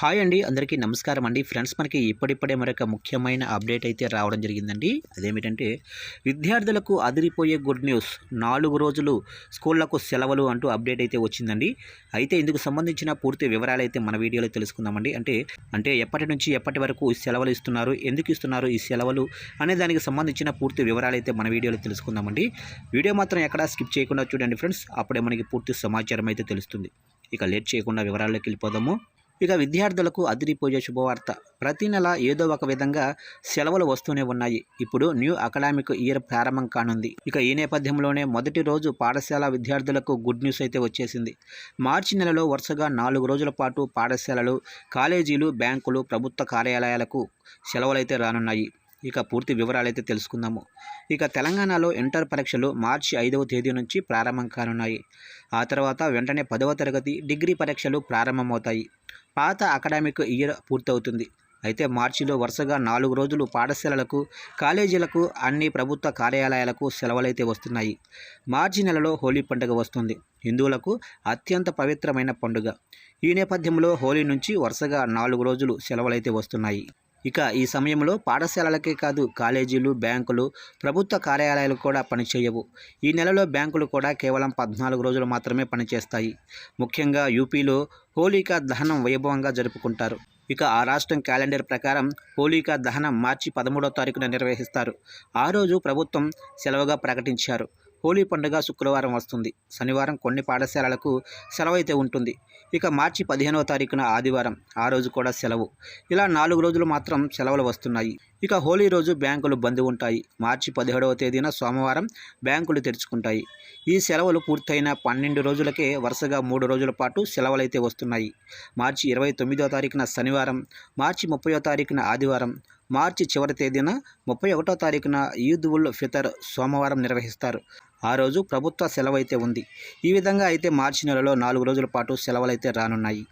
Hi అండి అందరికీ నమస్కారం అండి. ఫ్రెండ్స్ మనకి ఇప్పుడిప్పుడే మరొక ముఖ్యమైన అప్డేట్ అయితే రావడం జరిగిందండి. అదేమిటంటే విద్యార్థులకు అదిరిపోయే గుడ్ న్యూస్ నాలుగు రోజులు స్కూళ్ళకు సెలవులు అంటూ అప్డేట్ అయితే వచ్చిందండి. అయితే ఇందుకు సంబంధించిన పూర్తి వివరాలు అయితే మన వీడియోలో తెలుసుకుందామండి. అంటే అంటే ఎప్పటి నుంచి ఎప్పటి వరకు ఈ సెలవులు ఇస్తున్నారు ఎందుకు ఇస్తున్నారు ఈ సెలవులు అనే దానికి సంబంధించిన పూర్తి వివరాలు అయితే మన వీడియోలో తెలుసుకుందామండి. వీడియో మాత్రం ఎక్కడా స్కిప్ చేయకుండా చూడండి ఫ్రెండ్స్. అప్పుడే మనకి పూర్తి సమాచారం అయితే తెలుస్తుంది. ఇక లేట్ చేయకుండా వివరాల్లోకి వెళ్ళిపోదాము. ఇక విద్యార్థులకు అదిరిపోయే శుభవార్త. ప్రతి నెల ఏదో ఒక విధంగా సెలవులు వస్తూనే ఉన్నాయి. ఇప్పుడు న్యూ అకాడమిక్ ఇయర్ ప్రారంభం కానుంది. ఇక ఈ నేపథ్యంలోనే మొదటి రోజు పాఠశాల విద్యార్థులకు గుడ్ న్యూస్ అయితే వచ్చేసింది. మార్చి నెలలో వరుసగా నాలుగు రోజుల పాటు పాఠశాలలు కాలేజీలు బ్యాంకులు ప్రభుత్వ కార్యాలయాలకు సెలవులైతే రానున్నాయి. ఇక పూర్తి వివరాలైతే తెలుసుకుందాము. ఇక తెలంగాణలో ఇంటర్ పరీక్షలు మార్చి ఐదవ తేదీ నుంచి ప్రారంభం కానున్నాయి. ఆ తర్వాత వెంటనే పదవ తరగతి డిగ్రీ పరీక్షలు ప్రారంభమవుతాయి. పాత అకాడమిక్ ఇయర్ పూర్తవుతుంది. అయితే మార్చిలో వరుసగా నాలుగు రోజులు పాఠశాలలకు కాలేజీలకు అన్ని ప్రభుత్వ కార్యాలయాలకు సెలవులైతే వస్తున్నాయి. మార్చి నెలలో హోలీ పండుగ వస్తుంది. హిందువులకు అత్యంత పవిత్రమైన పండుగ. ఈ నేపథ్యంలో హోలీ నుంచి వరుసగా నాలుగు రోజులు సెలవులైతే వస్తున్నాయి. ఇక ఈ సమయంలో పాఠశాలలకే కాదు కాలేజీలు బ్యాంకులు ప్రభుత్వ కార్యాలయాలు కూడా పనిచేయవు. ఈ నెలలో బ్యాంకులు కూడా కేవలం పద్నాలుగు రోజులు మాత్రమే పనిచేస్తాయి. ముఖ్యంగా యూపీలో హోలీకా దహనం వైభవంగా జరుపుకుంటారు. ఇక ఆ రాష్ట్రం క్యాలెండర్ ప్రకారం హోలీకా దహనం మార్చి పదమూడో తారీఖున నిర్వహిస్తారు. ఆ రోజు ప్రభుత్వం సెలవుగా ప్రకటించారు. హోలీ పండుగ శుక్రవారం వస్తుంది. శనివారం కొన్ని పాఠశాలలకు సెలవైతే ఉంటుంది. ఇక మార్చి పదిహేనవ తారీఖున ఆదివారం ఆ రోజు కూడా సెలవు. ఇలా నాలుగు రోజులు మాత్రం సెలవులు వస్తున్నాయి. ఇక హోలీ రోజు బ్యాంకులు బంద్ ఉంటాయి. మార్చి పదిహేడవ తేదీన సోమవారం బ్యాంకులు తెరుచుకుంటాయి. ఈ సెలవులు పూర్తయిన పన్నెండు రోజులకే వరుసగా మూడు రోజుల పాటు సెలవులైతే వస్తున్నాయి. మార్చి ఇరవై తొమ్మిదవ తారీఖున శనివారం మార్చి ముప్పయో తారీఖున ఆదివారం మార్చి చివరి తేదీన ముప్పై ఒకటో తారీఖున ఈద్ ఉల్ ఫితర్ సోమవారం నిర్వహిస్తారు. ఆ రోజు ప్రభుత్వ సెలవు అయితే ఉంది. ఈ విధంగా అయితే మార్చి నెలలో నాలుగు రోజుల పాటు సెలవులైతే రానున్నాయి.